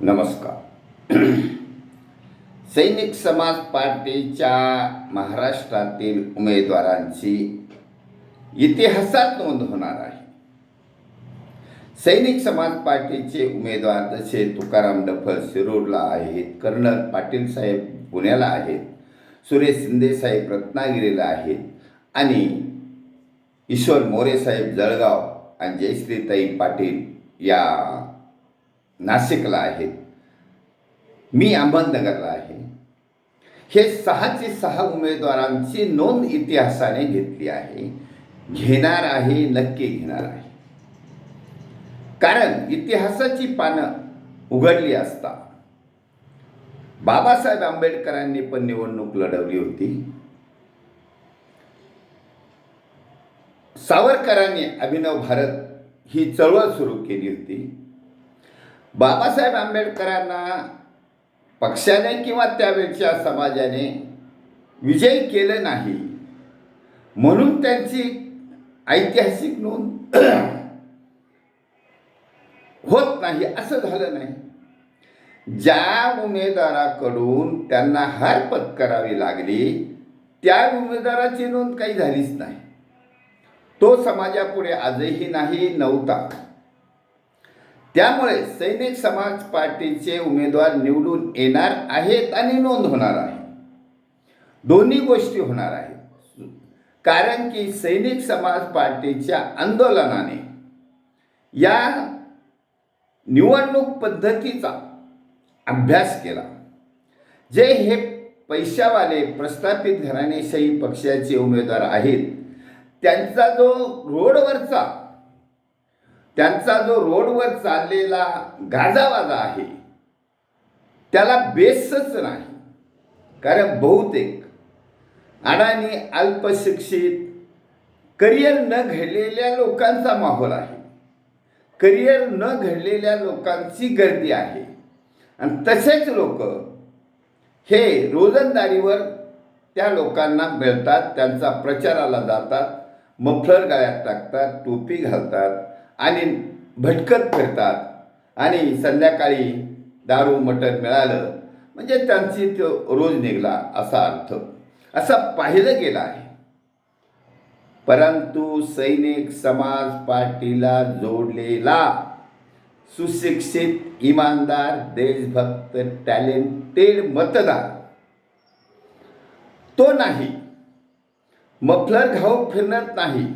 नमस्कार. सैनिक समाज पार्टीच्या महाराष्ट्रातील उमेदवारांची इतिहासात नोंद होणार आहे. सैनिक समाज पार्टीचे उमेदवार जसे तुकाराम डफळ शिरूरला आहेत कर्नल पाटील साहेब पुण्याला आहेत सुरेश शिंदे साहेब रत्नागिरीला आहेत आणि ईश्वर मोरे साहेब जळगाव आणि जयश्रीताई पाटील या नाशिकला आहेत मी अहमदनगरला आहे. हे सहाचे सहा उमेदवारांची नोंद इतिहासाने घेतली आहे. घेणार आहे नक्की घेणार आहे. कारण इतिहासाची पानं उघडली असता बाबासाहेब आंबेडकरांनी पण निवडणूक लढवली होती. सावरकरांनी अभिनव भारत ही चळवळ सुरू केली होती. बाबासाहेब आंबेडकरांना पक्षाने किंवा त्यावेळच्या समाजाने विजयी केलं नाही म्हणून त्यांची ऐतिहासिक नोंद होत नाही असं झालं नाही. ज्या उमेदवाराकडून त्यांना हार पत्करावी लागली त्या उमेदवाराची नोंद काही झालीच नाही. तो समाजापुढे आजही नाही नव्हता. त्यामुळे सैनिक समाज पार्टीचे उमेदवार निवडून येणार आहेत आणि नोंद होणार आहे. दोन्ही गोष्टी होणार आहेत. कारण की सैनिक समाज पार्टीच्या आंदोलनाने या निवडणूक पद्धतीचा अभ्यास केला. जे हे पैशावाले प्रस्थापित घराणेशाही पक्षाचे उमेदवार आहेत त्यांचा जो रोडवरचा त्यांचा जो रोडवर चाललेला गाजावाजा आहे त्याला बेसच नाही. कारण बहुतेक अडाणी अल्पशिक्षित करिअर न घडलेल्या लोकांचा माहोल आहे. करिअर न घडलेल्या लोकांची गर्दी आहे. आणि तसेच लोक हे रोजंदारीवर त्या लोकांना मिळतात त्यांचा प्रचाराला जातात मफलर गळ्यात टाकतात टोपी घालतात आणि भटकत फिरतात. आणि संध्याकाळी दारू मटण मिळालं म्हणजे त्यांची तो रोज निघला असा अर्थ. असं पाहिलं गेलं आहे. परंतु सैनिक समाज पार्टीला जोडलेला सुशिक्षित इमानदार देशभक्त टॅलेंटेड मतदार तो नाही. मफलर घाऊक फिरत नाही.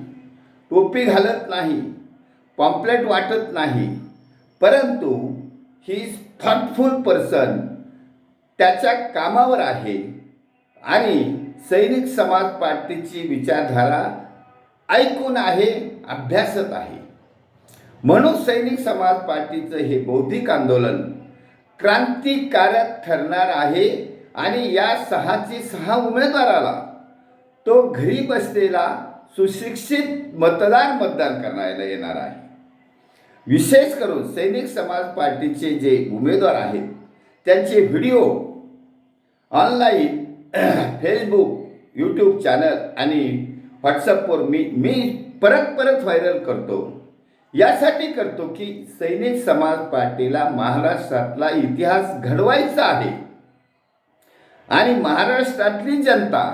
टोपी घालत नाही. पॉम्पलेट वाटत नाही. परंतु ही थॉटफुल पर्सन त्याच्या कामावर आहे. आणि सैनिक समाज पार्टीची विचारधारा ऐकून आहे अभ्यासत आहे. म्हणून सैनिक समाज पार्टीचं हे बौद्धिक आंदोलन क्रांतिकारक ठरणार आहे आणि या सहाची सहा उमेदवाराला तो घरी बसलेला सुशिक्षित मतदार मतदान करायला येणार आहे. विशेष करून सैनिक समाज पार्टीचे जे उमेदवार आहेत त्यांचे video online Facebook YouTube channel आणि व्हॉट्सअपवर मी मी परत परत व्हायरल करतो. यासाठी करतो की सैनिक समाज पार्टीला महाराष्ट्रातला इतिहास घडवायचा आहे. आणि महाराष्ट्रातली जनता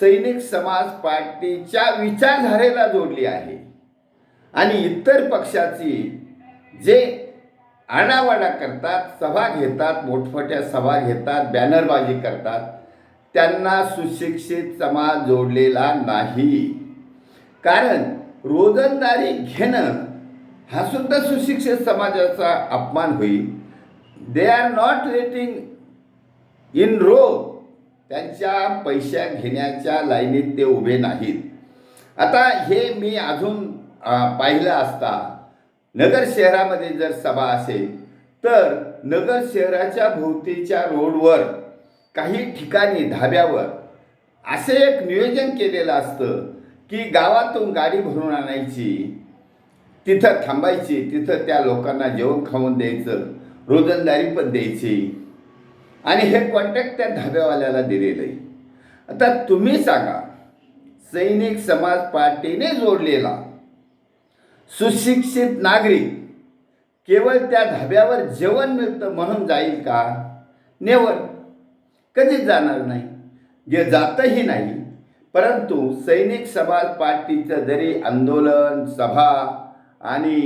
सैनिक समाज पार्टीच्या विचारधारेला जोडली आहे. आणि इतर पक्षाची जे आडावाडा करतात सभा घेतात मोठमोठ्या सभा घेतात बॅनरबाजी करतात त्यांना सुशिक्षित समाज जोडलेला नाही. कारण रोजंदारी घेणं हा सुद्धा सुशिक्षित समाजाचा अपमान होईल. They are not letting in row त्यांच्या पैशा घेण्याच्या लाईनीत ते उभे नाहीत. आता हे मी अजून पाहिलं असता. नगर शहरामध्ये जर सभा असेल तर नगर शहराच्या भोवतीच्या रोडवर काही ठिकाणी धाब्यावर असे एक नियोजन केलेलं असतं की गावातून गाडी भरून आणायची तिथं थांबायची तिथं त्या लोकांना जेवण खाऊन द्यायचं रोजंदारी पण द्यायची. आणि हे कॉन्टॅक्ट त्या धाब्यावाल्याला दिलेलं आहे. आता तुम्ही सांगा सैनिक समाज पार्टीने जोडलेला सुशिक्षित नागरिक केवळ त्या धाब्यावर जेवण मिळतं म्हणून जाईल का? नेवर. कधीच जाणार नाही. जे जातही नाही परंतु सैनिक समाज पार्टीचं जरी आंदोलन सभा आणि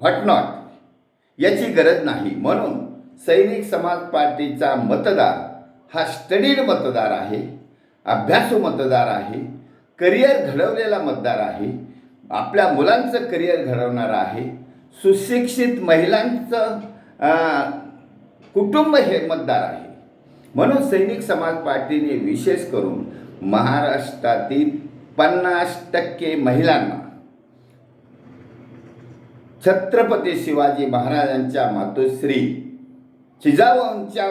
व्हॉटनॉट याची गरज नाही. म्हणून सैनिक समाज पार्टीचा मतदार हा स्टडीड मतदार आहे अभ्यासू मतदार आहे करिअर घडवलेला मतदार आहे आपल्या मुलांचं करिअर घडवणारं आहे. सुशिक्षित महिलांचं कुटुंब हे मतदार आहे. म्हणून सैनिक समाज पार्टीने विशेष करून महाराष्ट्रातील पन्नास टक्के महिलांना छत्रपती शिवाजी महाराजांच्या मातोश्री जिजाऊंच्या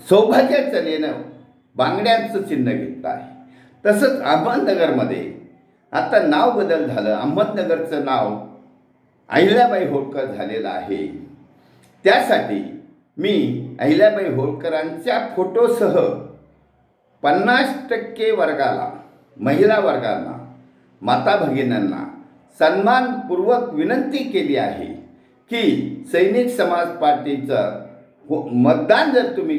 सौभाग्याचं लेणं बांगड्यांचं चिन्ह घेतलं आहे. तसंच अहमदनगरमध्ये आता नाव बदल झालं. अहमदनगरचं नाव अहिल्याबाई होळकर झालेलं आहे. त्यासाठी मी अहिल्याबाई होळकरांच्या फोटोसह पन्नास टक्के वर्गाला महिला वर्गांना माता भगिनींना सन्मानपूर्वक विनंती केली आहे की सैनिक समाज पार्टीचं हो- मतदान जर तुम्ही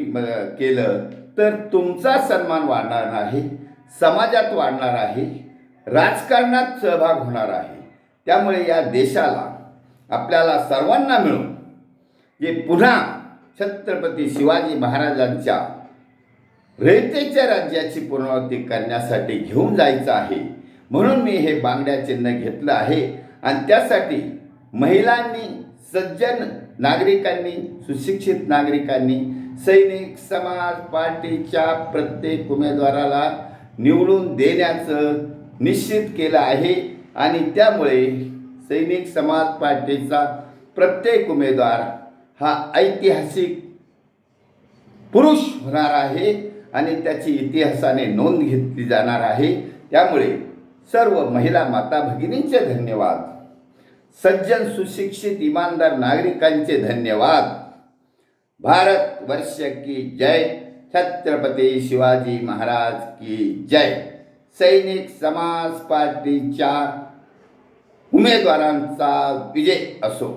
केलं तर तुमचा सन्मान वाढणार आहे समाजात वाढणार आहे. राजकारणात सहभाग होणार आहे. त्यामुळे या देशाला आपल्याला सर्वांना मिळून जे पुन्हा छत्रपती शिवाजी महाराजांच्या रयतेच्या राज्याची पुनरावृत्ती करण्यासाठी घेऊन जायचं आहे. म्हणून मी हे बांगड्या चिन्ह घेतलं आहे. आणि त्यासाठी महिलांनी सज्जन नागरिकांनी सुशिक्षित नागरिकांनी सैनिक समाज पार्टीच्या प्रत्येक उमेदवाराला निवडून देण्याचं निश्चित केलं आहे. आणि त्यामुळे सैनिक समाज पार्टीचा प्रत्येक उमेदवार हा ऐतिहासिक पुरुष होणार आहे. आणि त्याची इतिहासाने नोंद घेतली जाणार आहे. त्यामुळे सर्व महिला माता भगिनींचे धन्यवाद. सज्जन सुशिक्षित इमानदार नागरिकांचे धन्यवाद. भारत वर्ष की जय. छत्रपती शिवाजी महाराज की जय. सैनिक समाज पार्टीच्या उमेदवारांचा विजय असो.